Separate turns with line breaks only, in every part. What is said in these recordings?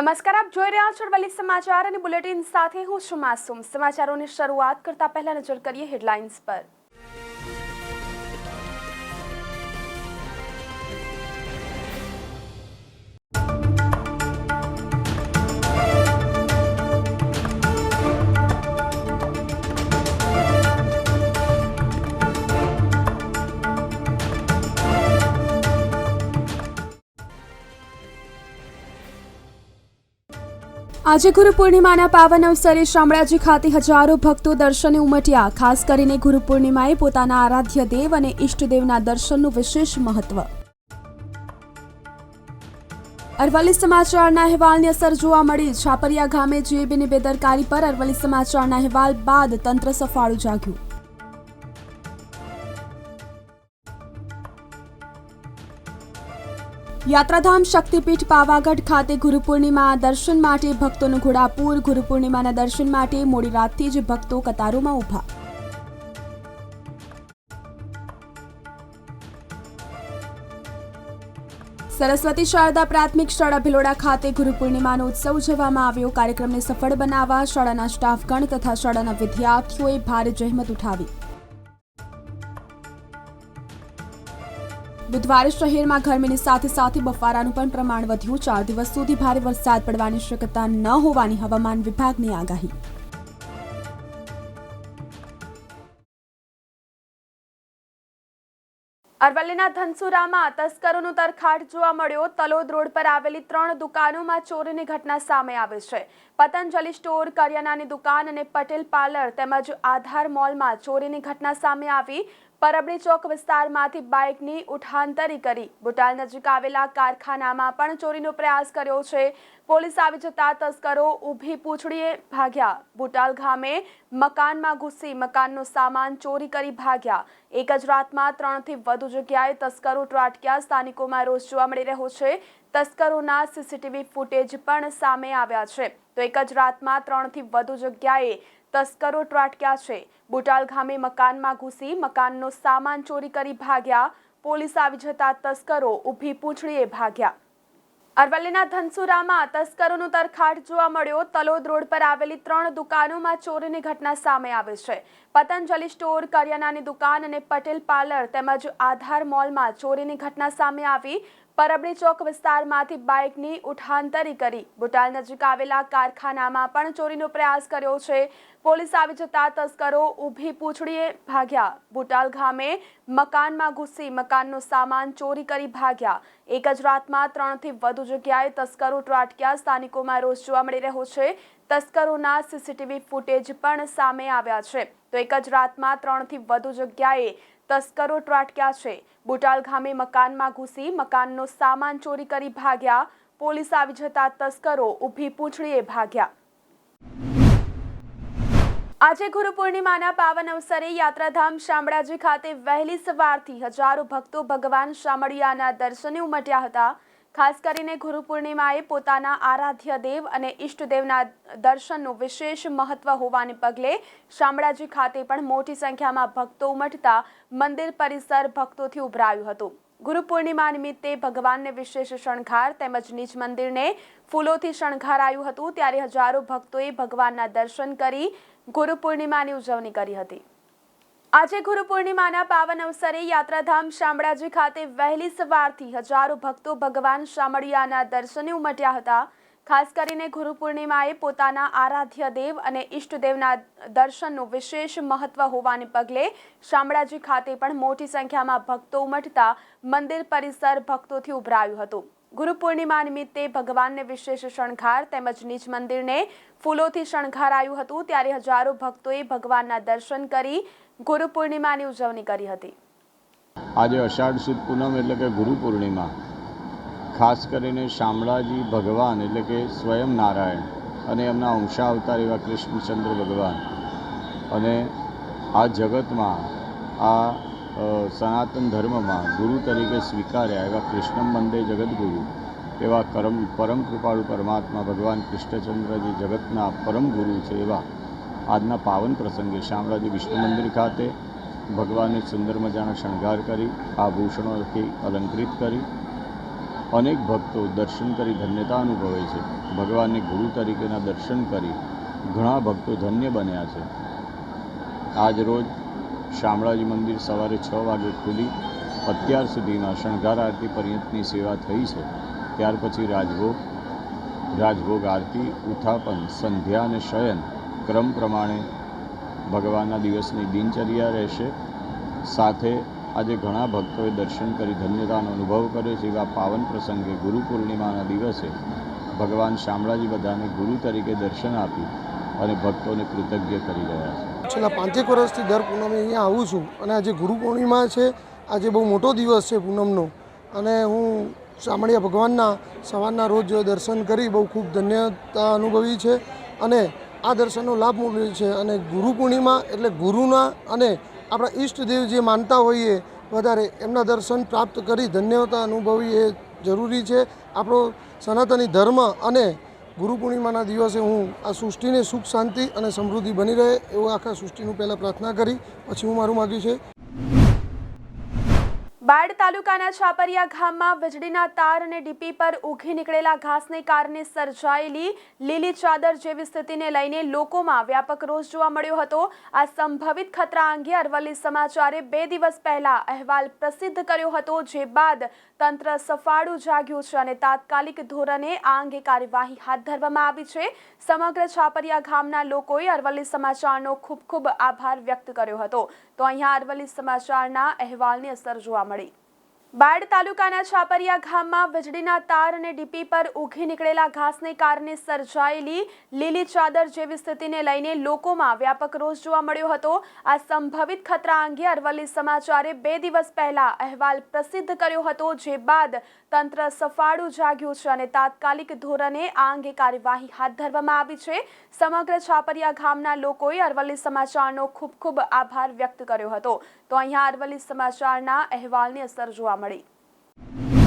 નમસ્કાર, આપ જોઈ રહ્યા છો અરવલ્લી સમાચાર અને બુલેટિન સાથે હું છું માસુમ સમાચારોની શરૂઆત કરતા પહેલા નજર કરીએ હેડલાઇન્સ પર. આજે ગુરુ પૂર્ણિમાના પાવન અવસરે શામળાજી ખાતે હજારો ભક્તો દર્શને ઉમટ્યા. ખાસ કરીને ગુરુ પૂર્ણિમાએ પોતાના આરાધ્ય દેવ અને ઈષ્ટદેવના દર્શનનું વિશેષ મહત્વ. અરવલ્લી સમાચારના અહેવાલની અસર જોવા મળી. છાપરિયા ગામે જીએબીની બેદરકારી પર અરવલ્લી સમાચારના અહેવાલ બાદ તંત્ર સફાળું જાગ્યું. યાત્રાધામ શક્તિપીઠ પાવાગઢ ખાતે ગુરુ પૂર્ણિમા દર્શન માટે ભક્તોનું ઘોડાપુર. ગુરુ પૂર્ણિમાના દર્શન માટે મોડી રાતથી જ ભક્તો કતારોમાં ઊભા. સરસ્વતી શારદા પ્રાથમિક શાળા ભિલોડા ખાતે ગુરુ પૂર્ણિમાનો ઉત્સવ ઉજવવામાં આવ્યો. કાર્યક્રમને સફળ બનાવવા શાળાના સ્ટાફગણ તથા શાળાના વિદ્યાર્થીઓએ ભારે જહેમત ઉઠાવી. બુધવારે શહેરમાં ગરમીની સાથે સાથે બફારાનું પણ પ્રમાણ વધ્યું. ચાર દિવસ સુધી ભારે વરસાદ પડવાની શક્યતા ન હોવાની હવામાન વિભાગની આગાહી. અરવલ્લીના ધનસુરામાં તસ્કરોનો તરખાટ જોવા મળ્યો. તલોદ રોડ પર આવેલી ત્રણ દુકાનોમાં ચોરીની ઘટના સામે આવી છે. પતંજલિ સ્ટોર કરિયાનાની દુકાન અને પટેલ પાર્લર તેમજ આધાર મોલમાં ચોરીની ઘટના સામે આવી. પરબડી ચોક વિસ્તારમાંથી બાઇકની ઉઠાંતરી કરી. બુટાલ નજીક આવેલા કારખાનામાં પણ ચોરીનો પ્રયાસ કર્યો છે. પોલીસ આવી જતા તસ્કરો ઊભી પૂંછડીએ ભાગ્યા. બુટાલ ગામે મકાનમાં ઘૂસી મકાનનો સામાન ચોરી કરી ભાગ્યા. એક જ રાતમાં ત્રણથી વધુ જગ્યાએ તસ્કરો ત્રાટક્યા. સ્થાનિકોમાં રોષ જોવા મળી રહ્યો છે. તસ્કરોના સીસીટીવી ફૂટેજ પણ સામે આવ્યા છે. તો એક જ રાતમાં ત્રણથી વધુ જગ્યાએ તસ્કરો ત્રાટક્યા છે. બુટાલ ગામે મકાનમાં ઘૂસી મકાનનો સામાન ચોરી કરી ભાગ્યા. પોલીસ આવી જતા તસ્કરો ઊભી પૂંછડીએ ભાગ્યા. અરવલ્લીના ધનસુરામાં તસ્કરોનો તરખાટ જોવા મળ્યો. તલોદ રોડ પર આવેલી ત્રણ દુકાનોમાં ચોરીની ઘટના સામે આવે છે. પતંજલિ સ્ટોર કરિયાનાની દુકાન અને પટેલ પાર્લર તેમજ આધાર મોલમાં ચોરીની ઘટના સામે આવી. પરબડી ચોક વિસ્તારમાંથી બાઇકની ઉઠાંતરી કરી. બુટાલ નજીક આવેલા કારખાનામાં પણ ચોરીનો પ્રયાસ કર્યો છે. પોલીસ આવી જતા તસ્કરો ઊભી પૂંછડીએ ભાગ્યા. બોટાલ ગામે મકાનમાં ઘૂસી મકાનનો સામાન ચોરી કરી ભાગ્યા. એક જ રાતમાં ત્રણથી વધુ જગ્યાએ તસ્કરો ત્રાટક્યા. સ્થાનિકોમાં રોષ જોવા મળી રહ્યો છે. તસ્કરોના સીસીટીવી ફૂટેજ પણ સામે આવ્યા છે. તો એક જ રાતમાં ત્રણથી વધુ જગ્યાએ તસ્કરો ત્રાટક્યા છે. બુટાલ ગામે મકાનમાં ઘૂસી મકાનનો સામાન ચોરી કરી ભાગ્યા. પોલીસ આવી જતા તસ્કરો ઊભી પૂંછડીએ ભાગ્યા. આજે ગુરુ પૂર્ણિમાના પાવન અવસરે યાત્રાધામ શામળાજી ખાતે વહેલી સવારથી હજારો ભક્તો ભગવાન શામળિયાના દર્શને ઉમટ્યા હતા. ખાસ કરીને ગુરુ પૂર્ણિમાએ પોતાના આરાધ્ય દેવ અને ઈષ્ટદેવના દર્શનનું વિશેષ મહત્વ હોવાને પગલે શામળાજી ખાતે પણ મોટી સંખ્યામાં ભક્તો ઉમટતા મંદિર પરિસર ભક્તોથી ઉભરાયું હતું. ગુરુ પૂર્ણિમા નિમિત્તે ભગવાનને વિશેષ શણગાર તેમજ નિજ મંદિરને ફૂલોથી શણગારાયું હતું. ત્યારે હજારો ભક્તોએ ભગવાનના દર્શન કરી ગુરુ પૂર્ણિમાની ઉજવણી કરી હતી. આજે ગુરુ પૂર્ણિમાના પાવન અવસરે યાત્રાધામ શામળાજી ખાતે વહેલી સવારથી હજારો ભક્તો ભગવાન શામળિયાના દર્શને ઉમટ્યા હતા. ખાસ કરીને ગુરુ પૂર્ણિમાએ પોતાના આરાધ્ય દેવ અને ઈષ્ટદેવના દર્શનનું વિશેષ મહત્વ હોવાને પગલે શામળાજી ખાતે પણ મોટી સંખ્યામાં ભક્તો ઉમટતા મંદિર પરિસર ભક્તોથી ઉભરાયું હતું. ગુરુ પૂર્ણિમા નિમિત્તે ભગવાનને વિશેષ શણગાર તેમજ નિજ મંદિરને ફૂલોથી શણગારાયું હતું. ત્યારે હજારો ભક્તોએ ભગવાનના દર્શન કરી ગુરુ પૂર્ણિમાની ઉજવણી કરી હતી.
આજે અષાઢ સુદ પૂનમ એટલે કે ગુરુ પૂર્ણિમા ખાસ કરીને શામળાજી ભગવાન એટલે કે સ્વયં નારાયણ અને એમના અંશાવતાર એવા કૃષ્ણચંદ્ર ભગવાન. અને આ જગતમાં, આ સનાતન ધર્મમાં ગુરુ તરીકે સ્વીકાર્યા એવા કૃષ્ણ મંદે જગદગુરુ, એવા કરમ, પરમ કૃપાળુ પરમાત્મા ભગવાન કૃષ્ણચંદ્રજી જગતના પરમ ગુરુ છે એવા આજના પાવન પ્રસંગે શામળાજી વિષ્ણુ મંદિર ખાતે ભગવાનને સુંદર મજાનો શણગાર કરી, આભૂષણોથી અલંકૃત કરી, અનેક ભક્તો દર્શન કરી ધન્યતા અનુભવે છે. ભગવાનને ગુરુ તરીકેના દર્શન કરી ઘણા ભક્તો ધન્ય બન્યા છે. આજ રોજ શામળાજી મંદિર સવારે છ વાગે ખુલી અત્યાર સુધીમાં શણગાર આરતી પર્યંતની સેવા થઈ છે. ત્યાર પછી રાજભોગ રાજભોગ આરતી, ઉથાપન, સંધ્યા અને શયન ક્રમ પ્રમાણે ભગવાનના દિવસની દિનચર્યા રહેશે. સાથે આજે ઘણા ભક્તોએ દર્શન કરી ધન્યતાનો અનુભવ કર્યો છે. એવા પાવન પ્રસંગે ગુરુ પૂર્ણિમાના દિવસે ભગવાન શામળાજી બધાને ગુરુ તરીકે દર્શન આપી અને ભક્તોને કૃતજ્ઞ કરી રહ્યા છે.
છેલ્લા પાંચેક વર્ષથી દર પૂનમે અહીંયા આવું છું અને આજે ગુરુ પૂર્ણિમા છે. આજે બહુ મોટો દિવસ છે પૂનમનો. અને હું શામળિયા ભગવાનના સવારના રોજ દર્શન કરી બહુ ખૂબ ધન્યતા અનુભવી છે. અને આ દર્શનનો લાભ મળ્યો છે અને ગુરુ પૂર્ણિમા એટલે ગુરુના અને આપણા ઈષ્ટદેવ જે માનતા હોઈએ, વધારે એમના દર્શન પ્રાપ્ત કરી ધન્યતા અનુભવી એ જરૂરી છે. આપણો સનાતની ધર્મ અને ગુરુ પૂર્ણિમાના દિવસે હું આ સૃષ્ટિને સુખ, શાંતિ અને સમૃદ્ધિ બની રહે એવું આખા સૃષ્ટિનું પહેલાં પ્રાર્થના કરી. પછી હું મારું માગ્યું છે
બાડ તાલુકાના છાપરિયા ગામમાં વીજળીના તાર અને ડીપી પર ઉઘી નીકળેલા ઘાસને કારણે સર્જાયેલી લીલી ચાદર જેવી સ્થિતિને લઈને લોકોમાં વ્યાપક રોષ જોવા મળ્યો હતો. આ સંભવિત ખતરા અંગે અરવલ્લી સમાચારે બે દિવસ પહેલા અહેવાલ પ્રસિદ્ધ કર્યો હતો, જે બાદ તંત્ર સફાળું જાગ્યું છે અને તાત્કાલિક ધોરણે આ અંગે કાર્યવાહી હાથ ધરવામાં આવી છે. સમગ્ર છાપરિયા ગામના લોકોએ અરવલ્લી સમાચારનો ખૂબ ખૂબ આભાર વ્યક્ત કર્યો હતો. તો અહીંયા અરવલ્લી સમાચારના અહેવાલની અસર જોવા મળી. બાડ તાલુકાના છાપરિયા ગામમાં વીજળીના તાર અને ડીપી પર ઉઘી નીકળેલા ઘાસને કારણે સર્જાયેલી લીલી ચાદર જેવી સ્થિતિને લઈને લોકોમાં વ્યાપક રોષ જોવા મળ્યો હતો. આ સંભવિત ખતરા અંગે અરવલ્લી સમાચારે બે દિવસ પહેલા અહેવાલ પ્રસિદ્ધ કર્યો હતો, જે બાદ તંત્ર સફાળું જાગ્યું છે અને તાત્કાલિક ધોરણે આ અંગે કાર્યવાહી હાથ ધરવામાં આવી છે. સમગ્ર છાપરિયા ગામના લોકોએ અરવલ્લી સમાચારનો ખૂબ ખૂબ આભાર વ્યક્ત કર્યો હતો. તો અહીંયા અરવલ્લી સમાચારના અહેવાલની અસર જોવા મળી.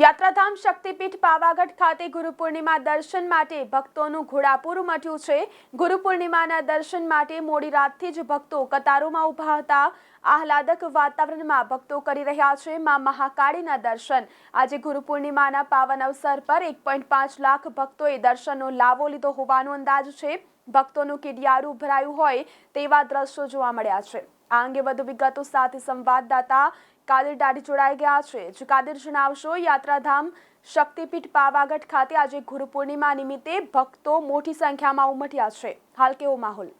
યાત્રાધામ શક્તિપીઠ પાવાગઢ ખાતે ગુરુ પૂર્ણિમા દર્શન માટે ભક્તોનું ઘોડાપુર મટ્યું છે. ગુરુ પૂર્ણિમાના દર્શન માટે મોડી રાતથી જ ભક્તો કતારોમાં ઊભા હતા. આહલાદક વાતાવરણમાં ભક્તો કરી રહ્યા છે મા મહાકાળીના દર્શન. આજે ગુરુ પૂર્ણિમાના પાવન અવસર પર એક પોઈન્ટ પાંચ લાખ ભક્તોએ દર્શનનો લાવો લીધો હોવાનો અંદાજ છે. ભક્તોનું કિડિયારું ભરાયું હોય તેવા દ્રશ્યો જોવા મળ્યા છે. આ અંગે વધુ વિગતો સાથે સંવાદદાતા કાદર દાડી જોડાઈ ગયા છે. જે કાદર જણાવશો, યાત્રાધામ શક્તિપીઠ પાવાગઢ ખાતે આજે ગુરુ પૂર્ણિમા નિમિત્તે ભક્તો મોટી સંખ્યામાં ઉમટ્યા છે. હાલ કેવો માહોલ?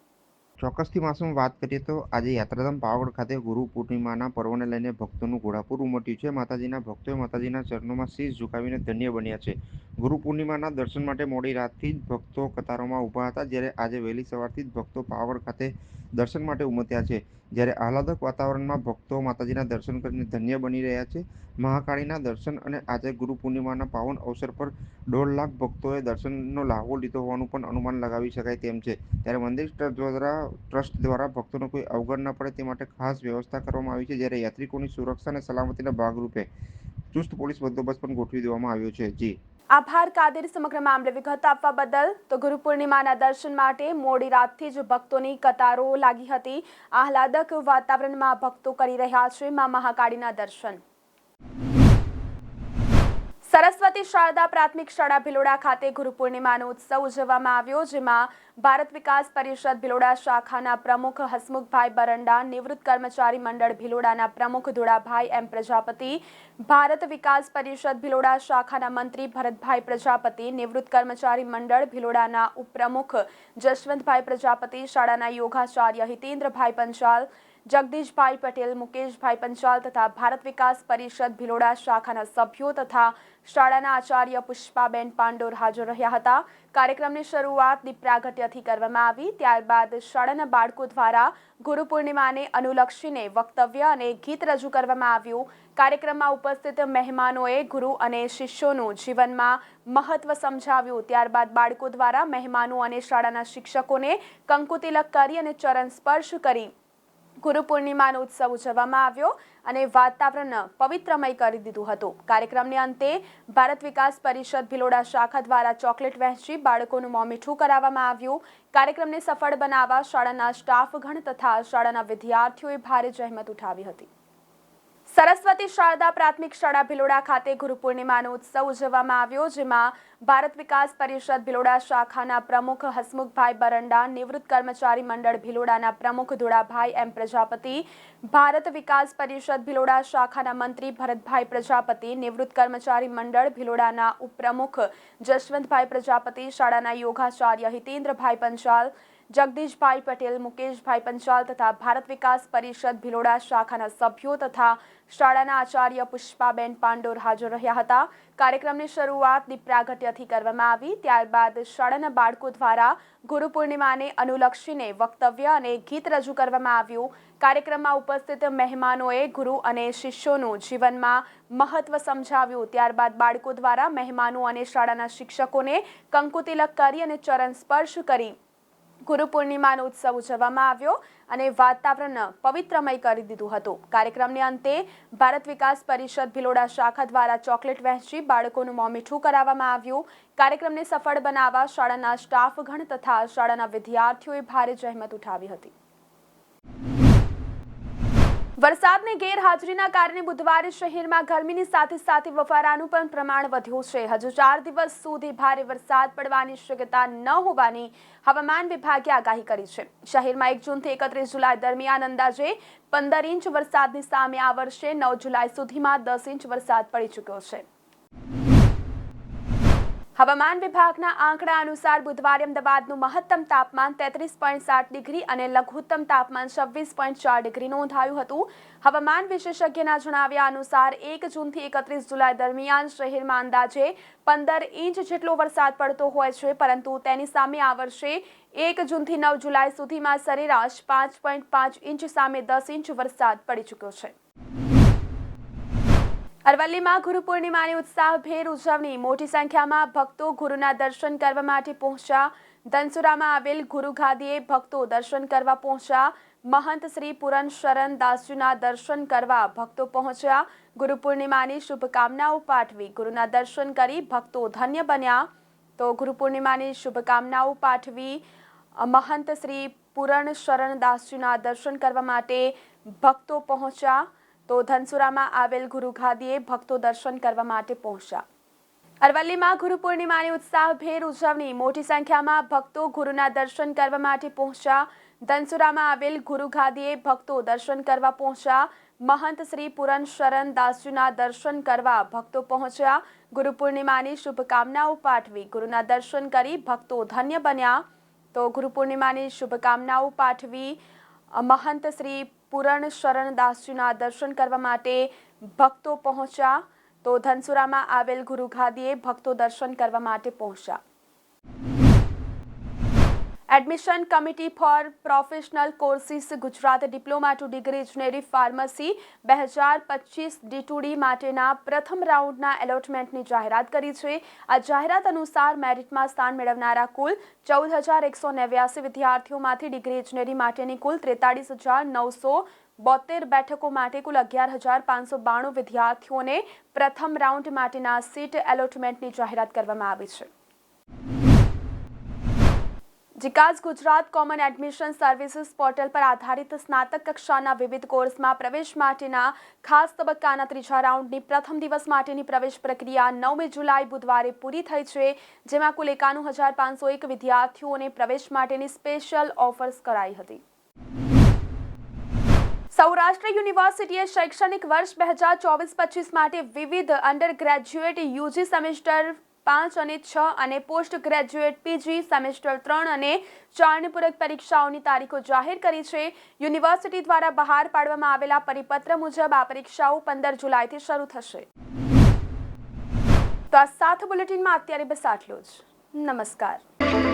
ચોક્કસથી માસમાં વાત કરીએ તો આજે યાત્રાધામ પાવાગઢ ખાતે ગુરુ પૂર્ણિમાના પર્વને લઈને ભક્તોનું ઘોડાપુર ઉમટ્યું છે. માતાજીના ભક્તોએ માતાજીના ચરણોમાં શીશ ઝુકાવીને ધન્ય બન્યા છે. ગુરુ પૂર્ણિમાના દર્શન માટે મોડી રાતથી જ ભક્તો કતારોમાં ઊભા હતા, જ્યારે આજે વહેલી સવારથી જ ભક્તો પાવાગઢ ખાતે દર્શન માટે ઉમટ્યા છે. જ્યારે આહલાદક વાતાવરણમાં ભક્તો માતાજીના દર્શન કરીને ધન્ય બની રહ્યા છે, મહાકાળીના દર્શન અને આજે ગુરુ પૂર્ણિમાના પાવન અવસર પર દોઢ લાખ ભક્તોએ દર્શનનો લાહવો લીધો હોવાનું પણ અનુમાન લગાવી શકાય તેમ છે. ત્યારે મંદિર ટ્રસ્ટ દ્વારા ટ્રસ્ટ દ્વારા ભક્તોનો કોઈ અવગણ ન પડે તે માટે ખાસ વ્યવસ્થા કરવામાં આવી છે, જ્યારે યાત્રિકોની સુરક્ષા અને સલામતીના ભાગરૂપે ચુસ્ત પોલીસ બંદોબસ્ત પણ ગોઠવી દેવામાં આવ્યો છે. જી.
આભાર, કાદર સમગ્ર મામલે વિગત આપવા બદલ તો ગુરુ પૂર્ણિમાના દર્શન માટે મોડી રાતથી જ ભક્તોની કતારો લાગી હતી. આહલાદક વાતાવરણમાં ભક્તો કરી રહ્યા છે મા મહાકાળીના દર્શન. સરસ્વતી શારદા પ્રાથમિક શાળા ભિલોડા ખાતે ગુરુ પૂર્ણિમાનો ઉત્સવ ઉજવવામાં આવ્યો, જેમાં ભારત વિકાસ પરિષદ ભિલોડા શાખાના પ્રમુખ હસમુખભાઈ બરંડા, નિવૃત્ત કર્મચારી મંડળ ભિલોડાના પ્રમુખ ધોળાભાઈ એમ પ્રજાપતિ, ભારત વિકાસ પરિષદ ભિલોડા શાખાના મંત્રી ભરતભાઈ પ્રજાપતિ, નિવૃત્ત કર્મચારી મંડળ ભિલોડાના ઉપપ્રમુખ જશવંતભાઈ પ્રજાપતિ, શાળાના યોગાચાર્ય હિતેન્દ્રભાઈ પંચાલ જગદીશભાઈ પટેલ, મુકેશભાઈ પંચાલ તથા ભારત વિકાસ પરિષદ ભિલોડા શાખાના સભ્યો તથા શાળાના આચાર્ય પુષ્પાબેન પાંડોર હાજર રહ્યા હતા. કાર્યક્રમની શરૂઆત દીપ કરવામાં આવી. ત્યારબાદ શાળાના બાળકો દ્વારા ગુરુ પૂર્ણિમાને અનુલક્ષીને વક્તવ્ય અને ગીત રજૂ કરવામાં આવ્યું. કાર્યક્રમમાં ઉપસ્થિત મહેમાનોએ ગુરુ અને શિષ્યોનું જીવનમાં મહત્વ સમજાવ્યું. ત્યારબાદ બાળકો દ્વારા મહેમાનો અને શાળાના શિક્ષકોને કંકુતિલક કરી અને ચરણ સ્પર્શ કરી. ગુરુ પૂર્ણિમાનો ઉત્સવ ઉજવવામાં આવ્યો અને વાતાવરણ પવિત્રમય કરી દીધું હતું. કાર્યક્રમને અંતે ભારત વિકાસ પરિષદ ભિલોડા શાખા દ્વારા ચોકલેટ વહેંચી બાળકોનું મોં મીઠું કરાવવામાં આવ્યું. કાર્યક્રમને સફળ બનાવવા શાળાના સ્ટાફગણ તથા શાળાના વિદ્યાર્થીઓએ ભારે જહેમત ઉઠાવી હતી. સરસ્વતી શારદા પ્રાથમિક શાળા ભિલોડા ખાતે ગુરુ પૂર્ણિમાનો ઉત્સવ ઉજવવામાં આવ્યો, જેમાં ભારત વિકાસ પરિષદ ભિલોડા શાખાના પ્રમુખ હસમુખભાઈ બરંડા, નિવૃત્ત કર્મચારી મંડળ ભિલોડાના પ્રમુખ ધોળાભાઈ એમ પ્રજાપતિ, ભારત વિકાસ પરિષદ ભિલોડા શાખાના મંત્રી ભરતભાઈ પ્રજાપતિ, નિવૃત્ત કર્મચારી મંડળ ભિલોડાના ઉપપ્રમુખ જશવંતભાઈ પ્રજાપતિ, શાળાના યોગાચાર્ય હિતેન્દ્રભાઈ પંચાલ જગદીશભાઈ પટેલ, મુકેશભાઈ પંચાલ તથા ભારત વિકાસ પરિષદ ભિલોડા શાખાના સભ્યો તથા શાળાના આચાર્ય પુષ્પાબેન પાંડોર હાજર રહ્યા હતા. કાર્યક્રમની શરૂઆત દીપ પ્રાગટ્યથી કરવામાં આવી. ત્યારબાદ શાળાના બાળકો દ્વારા ગુરુ પૂર્ણિમાને અનુલક્ષીને વક્તવ્ય અને ગીત રજૂ કરવામાં આવ્યું. કાર્યક્રમમાં ઉપસ્થિત મહેમાનોએ ગુરુ અને શિષ્યોનું જીવનમાં મહત્વ સમજાવ્યું. ત્યારબાદ બાળકો દ્વારા મહેમાનો અને શાળાના શિક્ષકોને કંકુતિલક કરી અને ચરણ સ્પર્શ કરી. ગુરુ પૂર્ણિમાનો ઉત્સવ ઉજવવામાં આવ્યો અને વાતાવરણ પવિત્રમય કરી દીધું હતું. કાર્યક્રમને અંતે ભારત વિકાસ પરિષદ ભિલોડા શાખા દ્વારા ચોકલેટ વહેંચી બાળકોનું મોં મીઠું કરાવવામાં આવ્યું. કાર્યક્રમને સફળ બનાવવા શાળાના સ્ટાફગણ તથા શાળાના વિદ્યાર્થીઓએ ભારે જહેમત ઉઠાવી હતી. વરસાદની ગેરહાજરીના કારણે બુધવારે શહેરમાં ગરમીની સાથે સાથે વફારાનું પણ પ્રમાણ વધ્યું છે. હજુ ચાર દિવસ સુધી ભારે વરસાદ પડવાની શક્યતા ન હોવાની હવામાન વિભાગે આગાહી કરી છે. શહેરમાં એક જૂનથી એકત્રીસ જુલાઈ દરમિયાન અંદાજે પંદર ઇંચ વરસાદની સામે આ વર્ષે નવ જુલાઈ સુધીમાં દસ ઇંચ વરસાદ પડી ચૂક્યો છે. હવામાન વિભાગના આંકડા અનુસાર બુધવારે અમદાવાદનું મહત્તમ તાપમાન તેત્રીસ પોઈન્ટ સાત ડિગ્રી અને લઘુત્તમ તાપમાન છવ્વીસ પોઈન્ટ ચાર ડિગ્રી નોંધાયું હતું. હવામાન વિશેષજ્ઞના જણાવ્યા અનુસાર એક જૂનથી એકત્રીસ જુલાઈ દરમિયાન શહેરમાં અંદાજે પંદર ઇંચ જેટલો વરસાદ પડતો હોય છે, પરંતુ તેની સામે આ વર્ષે એક જૂનથી નવ જુલાઈ સુધીમાં સરેરાશ પાંચ પોઈન્ટ પાંચ ઇંચ સામે દસ ઇંચ વરસાદ પડી ચૂક્યો છે. અરવલ્લીમાં ગુરુ પૂર્ણિમાની ઉત્સાહભેર ઉજવણી. મોટી સંખ્યામાં ભક્તો ગુરુના દર્શન કરવા માટે પહોંચ્યા. ધનસુરામાં આવેલ ગુરુ ગાદીએ ભક્તો દર્શન કરવા પહોંચ્યા. મહંત શ્રી પુરન શરણ દાસજીના દર્શન કરવા ભક્તો પહોંચ્યા. ગુરુ પૂર્ણિમાની શુભકામનાઓ પાઠવી. ગુરુના દર્શન કરી ભક્તો ધન્ય બન્યા. તો ગુરુ પૂર્ણિમાની શુભકામનાઓ પાઠવી મહંત શ્રી પુરણ શરણ દાસજીના દર્શન કરવા માટે ભક્તો પહોંચ્યા. તો ધનસુરામાં આવેલ ગુરુ ગાદીએ ભક્તો દર્શન કરવા માટે પહોંચ્યા. અરવલ્લીમાં ગુરુ પૂર્ણિમાની ઉત્સાહભેર ઉજવણી. મોટી સંખ્યામાં ભક્તો ગુરુના દર્શન કરવા માટે પહોંચ્યા. ધનસુરામાં આવેલ ગુરુ ગાદીએ ભક્તો દર્શન કરવા પહોંચ્યા. મહંત શ્રી પુરન શરણ દાસજીના દર્શન કરવા ભક્તો પહોંચ્યા. ગુરુ પૂર્ણિમાની શુભકામનાઓ પાઠવી. ગુરુના દર્શન કરી ભક્તો ધન્ય બન્યા. તો ગુરુ પૂર્ણિમાની શુભકામનાઓ પાઠવી. મહંત શ્રી પુરણ શરણ દાસજીના દર્શન કરવા માટે ભક્તો પહોંચ્યા તો ધનસુરામાં આવેલ ગુરુ ખાદીએ ભક્તો દર્શન કરવા માટે પહોંચ્યા. Admission committee for professional courses Gujarat diploma to degree ઇજનેરી ફાર્મસી બે હજાર પચીસ ડીટુડી માટેના પ્રથમ રાઉન્ડના એલોટમેન્ટની જાહેરાત કરી છે. આ જાહેરાત અનુસાર મેરિટમાં સ્થાન મેળવનારા કુલ ચૌદ હજાર એકસો નેવ્યાસી વિદ્યાર્થીઓમાંથી ડિગ્રી ઇજનેરી માટેની કુલ ત્રેતાળીસ હજાર નવસો બોતેર બેઠકો માટે કુલ અગિયાર હજાર પાંચસો બાણું વિદ્યાર્થીઓને પ્રથમ રાઉન્ડ માટેના સીટ એલોટમેન્ટની જાહેરાત કરવામાં આવી છે. જીકાસ Gujarat common admission services portal પર આધારિત સ્નાતક કક્ષાના વિવિધ કોર્સમાં પ્રવેશ માટેના ખાસ તબક્કાના ત્રીજા રાઉન્ડની પ્રથમ દિવસ માટેની પ્રવેશ પ્રક્રિયા નવમી જુલાઈ બુધવારે પૂરી થઈ છે, જેમાં કુલ એકાણું હજાર પાંચસો એક વિદ્યાર્થીઓને પ્રવેશ માટેની સ્પેશિયલ ઓફર્સ કરાઈ હતી. સૌરાષ્ટ્ર યુનિવર્સિટીએ શૈક્ષણિક વર્ષ બે હજાર ચોવીસ પચીસ માટે વિવિધ અંડર ગ્રેજ્યુએટ યુજી સેમેસ્ટર પાંચ અને છ અને પોસ્ટ ગ્રેજ્યુએટ પીજી સેમેસ્ટર ત્રણ અને ચારની પૂરક પરીક્ષાઓની તારીખો જાહેર કરી છે. યુનિવર્સિટી દ્વારા બહાર પાડવામાં આવેલા પરિપત્ર મુજબ આ પરીક્ષાઓ પંદર જુલાઈથી શરૂ થશે. તો આ સાથ બુલેટિનમાં અત્યારે બસ આટલું જ. નમસ્કાર.